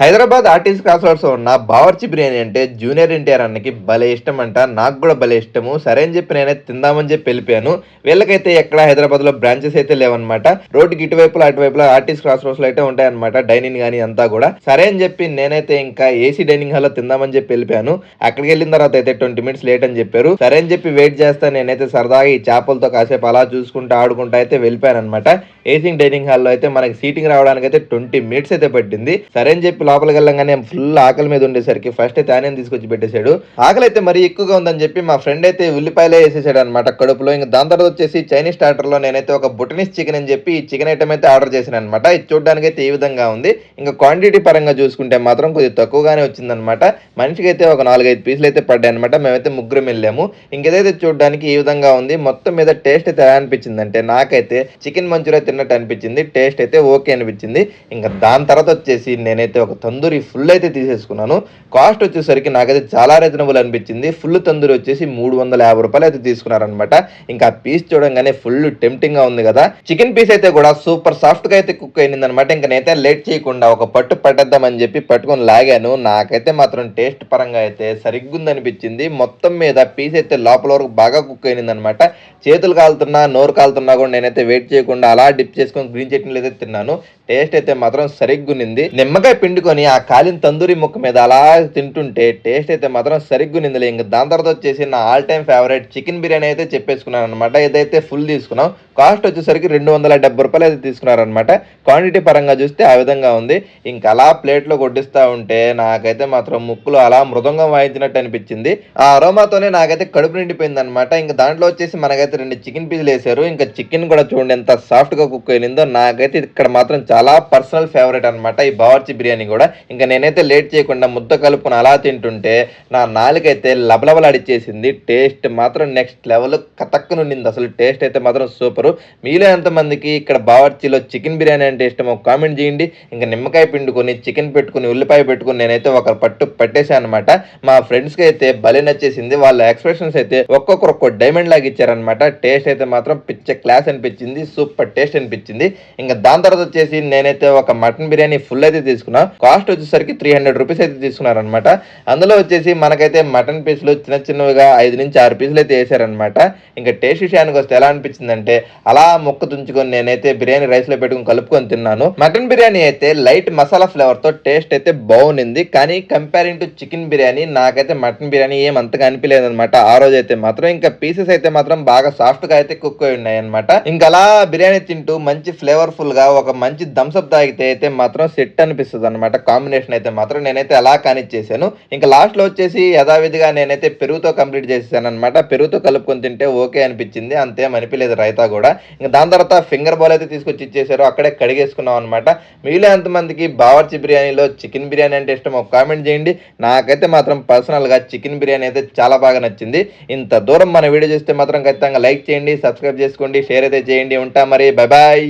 Hyderabad RTC cross roads ఉన్న బావర్చి బిర్యానీ అంటే junior NTR అన్నకి భలే ఇష్టం అంట నాకు కూడా భలే ఇష్టము. సరే అని చెప్పి నేనైతే తిందామని చెప్పి వెళ్ళిపోయాను. వీళ్ళకైతే ఎక్కడ హైదరాబాద్లో బ్రాంచెస్ అయితే లేవన్నమాట. రోడ్డుకి ఇటువైపులో అటువైపులో ఆర్టీసీ క్రాస్ రోడ్స్లో అయితే ఉంటాయన్నమాట. డైనింగ్ కానీ అంతా కూడా. సరే అని చెప్పి నేనైతే ఇంకా ఏసీ డైనింగ్ హాల్లో తిందామని చెప్పి వెళ్ళిపోయాను. అక్కడికి వెళ్ళిన తర్వాత అయితే ట్వంటీ మినిట్స్ లేట్ అని చెప్పారు. సరే అని చెప్పి వెయిట్ చేస్తా నేనైతే సరదాగా ఈ చేపలతో కాసేపు అలా చూసుకుంటూ ఆడుకుంటూ అయితే వెళ్ళిపోయాను అనమాట ఏసీ డైనింగ్ హాల్లో అయితే మనకి సీటింగ్ రావడానికి అయితే ట్వంటీ మినిట్స్ అయితే పట్టింది. సరే అని చెప్పి లోపలికి వెళ్ళంగానే ఫుల్ ఆకలి మీద ఉండేసరికి ఫస్ట్ అయితే ఆనియన్ తీసుకొచ్చి పెట్టేశాడు. ఆకలి అయితే మరీ ఎక్కువగా ఉందని చెప్పి మా ఫ్రెండ్ అయితే ఉల్లిపాయలే వేసేసాడు అనమాట కడుపులో. ఇంకా దాని తర్వాత వచ్చేసి చైనీస్ స్టార్టర్లో నేనైతే ఒక బుటనీస్ చికెన్ అని చెప్పి ఈ చికెన్ ఐటమ్ అయితే ఆర్డర్ చేశాను అనమాట ఇది చూడడానికి అయితే ఈ విధంగా ఉంది. ఇంకా క్వాంటిటీ పరంగా చూసుకుంటే మాత్రం కొద్దిగా తక్కువగానే వచ్చిందనమాట మనిషికి అయితే ఒక నాలుగైదు పీసులు అయితే పడ్డాయి అనమాట మేమైతే ముగ్గురం వెళ్ళాము. ఇంకేదైతే చూడడానికి ఈ విధంగా ఉంది మొత్తం మీద టేస్ట్ అయితే ఎలా అనిపించింది అంటే నాకైతే చికెన్ మంచూరియా తిన్నట్టు అనిపించింది. టేస్ట్ అయితే ఓకే అనిపించింది. ఇంకా దాని తర్వాత వచ్చేసి నేనైతే ఒక తందూరి ఫుల్ అయితే తీసేసుకున్నాను. కాస్ట్ వచ్చేసరికి నాకైతే చాలా రీజనబుల్ అనిపించింది. ఫుల్ తందూరి వచ్చేసి మూడు వందల యాభై రూపాయలు అయితే తీసుకున్నారనమాట ఇంకా పీస్ చూడంగానే ఫుల్ టెంప్టింగ్గా ఉంది కదా. చికెన్ పీస్ అయితే కూడా సూపర్ సాఫ్ట్గా అయితే కుక్ అయింది అనమాట ఇంకా నేనైతే లేట్ చేయకుండా ఒక పట్టు పట్టేద్దామని చెప్పి పట్టుకొని లాగాను. నాకైతే మాత్రం టేస్ట్ పరంగా అయితే సరిగ్గుంది అనిపించింది మొత్తం మీద పీస్ అయితే లోపల వరకు బాగా కుక్ అయింది అనమాట చేతులు కాలుతున్నా నోరు కాలుతున్నా కూడా నేనైతే వెయిట్ చేయకుండా అలా డిప్ చేసుకొని గ్రీన్ చట్నీలు అయితే తిన్నాను. టేస్ట్ అయితే మాత్రం సరిగ్గునింది నిమ్మకాయ పిండుకొని ఆ కాలిన తందూరి ముక్క మీద అలా తింటుంటే టేస్ట్ అయితే మాత్రం సరిగ్గునిందిలే ఇంకా దాని తర్వాత వచ్చేసి నా all time favourite chicken biryani అయితే చెప్పేసుకున్నాను అనమాట ఇదైతే ఫుల్ తీసుకున్నాం. కాస్ట్ వచ్చేసరికి రెండు వందల డెబ్బై రూపాయలు అయితే తీసుకున్నారనమాట క్వాంటిటీ పరంగా చూస్తే ఆ విధంగా ఉంది. ఇంకా అలా ప్లేట్లో కొట్టిస్తూ ఉంటే నాకైతే మాత్రం ముక్కులు అలా మృదంగం వాయించినట్టు అనిపించింది. ఆ అరోమాతోనే నాకైతే కడుపు నిండిపోయింది అనమాట ఇంకా దాంట్లో వచ్చేసి మనకైతే రెండు చికెన్ పీసులు వేసారు. ఇంకా చికెన్ కూడా చూడండి ఎంత సాఫ్ట్గా కుక్ అయిందో నాకైతే ఇక్కడ మాత్రం చాలా పర్సనల్ ఫేవరెట్ అనమాట ఈ బావర్చి బిర్యానీ కూడా. ఇంకా నేనైతే లేట్ చేయకుండా ముద్ద కలుపుకొని అలా తింటుంటే నా నాలుకైతే లబలబలాడిచ్చేసింది. టేస్ట్ మాత్రం నెక్స్ట్ లెవెల్ కతక్కు నుండింది అసలు టేస్ట్ అయితే మాత్రం సూపర్ మీలో ఎంతమందికి ఇక్కడ బావర్చిలో చికెన్ బిర్యానీ అంటే ఇష్టమో కామెంట్ చేయండి. ఇంకా నిమ్మకాయ పిండుకొని చికెన్ పెట్టుకుని ఉల్లిపాయ పెట్టుకుని నేనైతే ఒక పట్టు పట్టేశాను అనమాట మా ఫ్రెండ్స్కి అయితే భలే నచ్చేసింది. వాళ్ళ ఎక్స్ప్రెషన్స్ అయితే ఒక్కొక్కరు ఒక్కో డైమండ్ లాగా ఇచ్చారనమాట టేస్ట్ అయితే మాత్రం పిచ్చ క్లాస్ అనిపించింది. సూపర్ టేస్ట్ అనిపించింది. ఇంకా దాని తర్వాత వచ్చేసి నేనైతే ఒక మటన్ బిర్యానీ ఫుల్ అయితే తీసుకున్నా. కాస్ట్ వచ్చేసరికి త్రీ హండ్రెడ్ రూపీస్ అయితే తీసుకున్నారనమాట అందులో వచ్చేసి మనకైతే మటన్ పీసులు చిన్న చిన్నవిగా ఐదు నుంచి ఆరు పీసులు అయితే వేసారనమాట ఇంకా టేస్ట్ విషయానికి వస్తే ఎలా అనిపించిందంటే అలా మొక్క తుంచుకొని నేనైతే బిర్యానీ రైస్లో పెట్టుకుని కలుపుకొని తిన్నాను. మటన్ బిర్యానీ అయితే లైట్ మసాలా ఫ్లేవర్తో టేస్ట్ అయితే బాగుంది కానీ కంపేరింగ్ టు చికెన్ బిర్యానీ నాకైతే మటన్ బిర్యానీ ఏం అంతగా అనిపించలేదు అనమాట ఆ రోజు అయితే మాత్రం ఇంకా పీసెస్ అయితే మాత్రం బాగా సాఫ్ట్గా అయితే కుక్ అయి ఉన్నాయి అనమాట ఇంకా అలా బిర్యానీ తింటూ మంచి ఫ్లేవర్ఫుల్గా ఒక మంచి థమ్స్అప్ తాగితే అయితే మాత్రం సెట్ అనిపిస్తుంది అనమాట కాంబినేషన్ అయితే మాత్రం నేనైతే అలా కానిచ్చేసాను. ఇంకా లాస్ట్లో వచ్చేసి యథావిధిగా నేనైతే పెరుగుతో కంప్లీట్ చేసేసాను అనమాట పెరుగుతో కలుపుకొని తింటే ఓకే అనిపించింది. అంతేం అనిపించలేదు రైతా కూడా. ఇంకా దాని తర్వాత ఫింగర్ బాల్ అయితే తీసుకొచ్చి ఇచ్చేసారు. అక్కడే కడిగేసుకున్నాం అనమాట మీలో ఎంతమందికి బావర్చి బిర్యానీలో చికెన్ బిర్యానీ అంటే ఇష్టం ఒక కామెంట్ చేయండి. నాకైతే మాత్రం పర్సనల్గా చికెన్ బిర్యానీ అయితే చాలా బాగా నచ్చింది. ఇంత దూరం మన వీడియో చూస్తే మాత్రం ఖచ్చితంగా లైక్ చేయండి సబ్స్క్రైబ్ చేసుకోండి షేర్ అయితే చేయండి. ఉంటా మరి. బాయ్